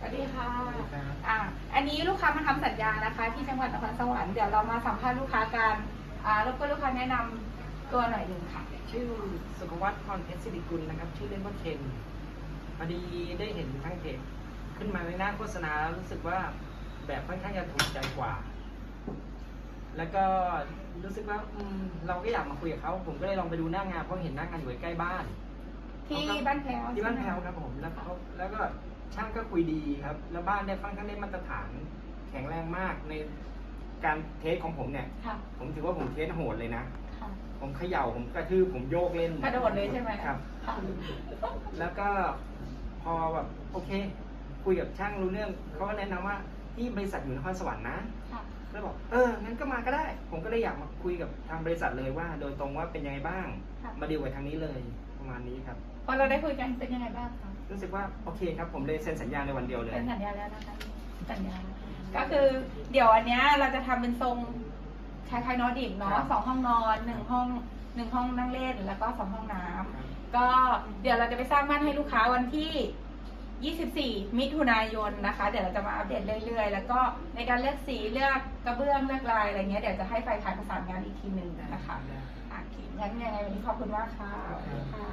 สวัสดีค่ะสวัสดีครับอ่าอันนี้ลูกค้ามาทำสัญญานะคะ ที่จังหวัดนครสวรรค์เดี๋ยวเรามาสัมภาษณ์ลูกค้ากันอ่ารบกวนลูกค้าแนะนำตัวหน่อยหนึ่งค่ะ ชื่อสุขวัฒน์พรเพชรสิริกุลนะครับ ชื่อเล่นว่าเคนพอดีได้เห็นทั้งเพจขึ้นมาในหน้าโฆษณาแล้วรู้สึกว่าแบบค่อนข้างจะถูกใจกว่า แล้วก็รู้สึกว่าอืมเราก็อยากมาคุยกับเขาผมก็เลยลองไปดูหน้างานเพราะเห็นหน้างานอยู่ใกล้บ้าน ที่บ้านแพ้วที่บ้านใช่แพไหมลวครับผมแล้วเขาแล้วก็ ช่างก็คุยดีครับ แล้วบ้านเนี่ยค่อนข้างได้มาตรฐานแข็งแรงมากในการเทสของผมเนี่ย ค่ะ ผมถือว่าผมเทสโหดเลยนะ ค่ะ ผมเขย่าผมกระทืบผมโยกเล่นกระโดดเลยใช่ไหม ครับ ค่ะ แล้วก็พอแบบโอเค คุยกับช่างรู้เรื่องเขาก็แนะนำว่าที่บริษัทอยู่นครสวรรค์นะ ค่ะแล้วบอกเอองั้นก็มาก็ได้ ผมก็เลยอยากมาคุยกับทางบริษัทเลยว่า โดยตรงว่าเป็นยังไงบ้าง ค่ะมาดีลกับทางนี้เลยประมาณนี้ครับ พอเราได้คุยกันเป็นยังไงบ้างคะ รู้สึกว่าโอเคครับผมเลยเซ็นสัญญาในวันเดียวเลย เป็นสัญญาแล้วนะคะสัญญาก็คือเดี๋ยวอันเนี้ยเราจะทำเป็นทรงคล้ายๆนอร์ดิกครัเนาะบ สองห้องนอนหนึ่งห้องหนึ่งห้องนั่งเล่นแล้วก็สองห้องน้ำครับก็เดี๋ยวเราจะไปสร้างบ้านให้ลูกค้าวันที่ 24 มิถุนายนนะคะ เดี๋ยวเราจะมาอัปเดตเรื่อยๆ แล้วก็ในการเลือกสีเลือกกระเบื้องเลือกลายอะไรเงี้ยเดี๋ยวจะให้ไฟถ่ายประสานงานอีกทีหนึ่งนะคะอะโอเคงั้นยังไงวันนี้ขอบคุณมากค่ะครับค่ะ